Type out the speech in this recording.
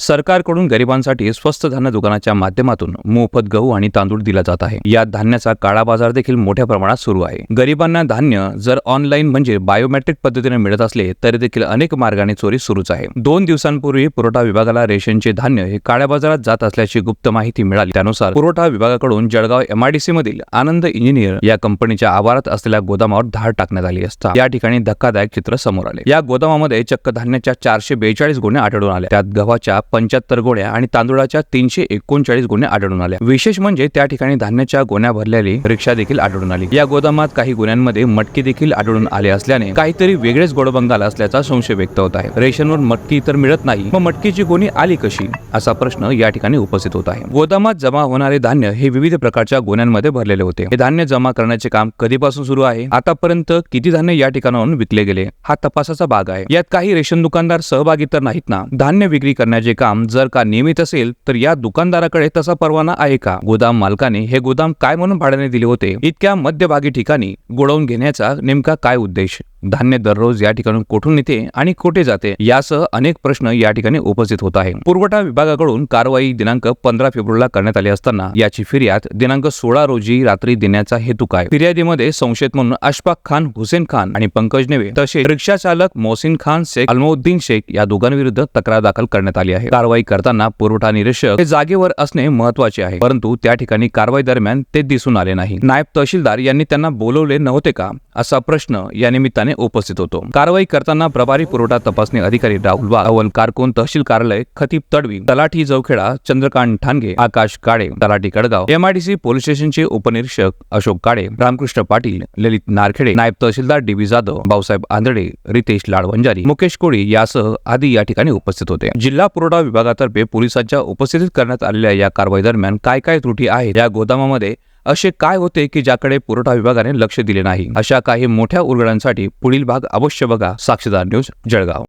सरकारकडून गरिबांसाठी स्वस्त धान्य दुकानाच्या माध्यमातून मोफत गहू आणि तांदूळ दिला जात आहे. या धान्याचा काळा बाजार देखील मोठ्या प्रमाणात सुरू आहे. गरिबांना धान्य जर ऑनलाईन म्हणजे बायोमेट्रिक पद्धतीने मिळत असले तरी देखील अनेक मार्गाने चोरी सुरूच आहे. दोन दिवसांपूर्वी पुरवठा विभागाला रेशनचे धान्य हे काळ्या बाजारात जात असल्याची गुप्त माहिती मिळाली. त्यानुसार पुरवठा विभागाकडून जळगाव एमआयडीसी मधील आनंद इंजिनियर या कंपनीच्या आवारात असलेल्या गोदामावर धाड टाकण्यात आली असता या ठिकाणी धक्कादायक चित्र समोर आले. या गोदामामध्ये चक्क धान्याच्या चारशे बेचाळीस गुन्हे आढळून आले. त्यात गव्हाच्या पंच्याहत्तर गोण्या आणि तांदूळाच्या तीनशे एकोणचाळीस गुन्हे आढळून आल्या विशेष म्हणजे त्या ठिकाणी धान्याच्या गोण्या भरलेली रिक्षा देखील आढळून आली. या गोदामात काही गुन्ह्यांमध्ये मटकी देखील आढळून आले असल्याने काहीतरी वेगळेच गोडबंगाल असल्याचा संशय व्यक्त होत आहे. रेशनवर मटकी तर मिळत नाही मग मटकीची गोणी आली कशी? असा प्रश्न या ठिकाणी उपस्थित होत आहे. गोदामात जमा होणारे धान्य हे विविध प्रकारच्या गोण्यांमध्ये भरलेले होते. हे धान्य जमा करण्याचे काम कधीपासून सुरू आहे? आतापर्यंत किती धान्य या ठिकाणाहून विकले गेले? हा तपासाचा भाग आहे. यात काही रेशन दुकानदार सहभागी तर नाहीत ना? धान्य विक्री करण्याचे काम जर का नियमित असेल तर या दुकानदाराकडे तसा परवाना आहे का? गोदाम मालकाने हे गोदाम काय म्हणून भाड्याने दिले होते? इतक्या मध्यभागी ठिकाणी गोडवून घेण्याचा नेमका काय उद्देश? धान्य दररोज या ठिकाणून कोठून येते आणि कुठे जाते यासह अनेक प्रश्न या ठिकाणी उपस्थित होत आहे. पुरवठा विभागाकडून कारवाई दिनांक पंधरा फेब्रुवारीला करण्यात आली असताना याची फिर्याद दिनांक सोळा रोजी रात्री देण्याचा हेतू काय? फिर्यादीमध्ये संशयित म्हणून अशफाक खान हुसेन खान आणि पंकज नेवे तसेच रिक्षा चालक मोहसिन खान शेख अलमोद्दीन शेख या दोघांविरुद्ध तक्रार दाखल करण्यात आली आहे. कारवाई करताना पुरवठा निरीक्षक हे जागेवर असणे महत्त्वाचे आहे परंतु त्या ठिकाणी कारवाई दरम्यान ते दिसून आले नाही. नायब तहसीलदार यांनी त्यांना बोलवले नव्हते का? असा प्रश्न या निमित्ताने उपस्थित होतो. कारवाई करताना प्रभारी पुरवठा तपासणी अधिकारी राहुल वाघ अव्वल कारकून तहसील कार्यालय खतीब तडवी तलाठी जवखेडा चंद्रकांत ठाणगे आकाश काळे तलाठी कडगाव एमआयडीसी पोलीस स्टेशनचे उपनिरीक्षक अशोक काळे रामकृष्ण पाटील ललित नारखेडे नायब तहसीलदार डी बी जाधव भाऊसाहेब आंधळे रितेश लाडवंजारी मुकेश कोळी यासह आदी या ठिकाणी उपस्थित होते. जिल्हा पुरवठा विभागातर्फे पोलिसांच्या उपस्थितीत करण्यात आलेल्या या कारवाई दरम्यान काय काय त्रुटी आहेत या गोदामामध्ये असे काय होते की ज्याकडे पुरवठा विभागाने लक्ष दिले नाही? अशा काही मोठ्या उलगडांसाठी पुढील भाग अवश्य बघा. साक्षीदार न्यूज जळगाव.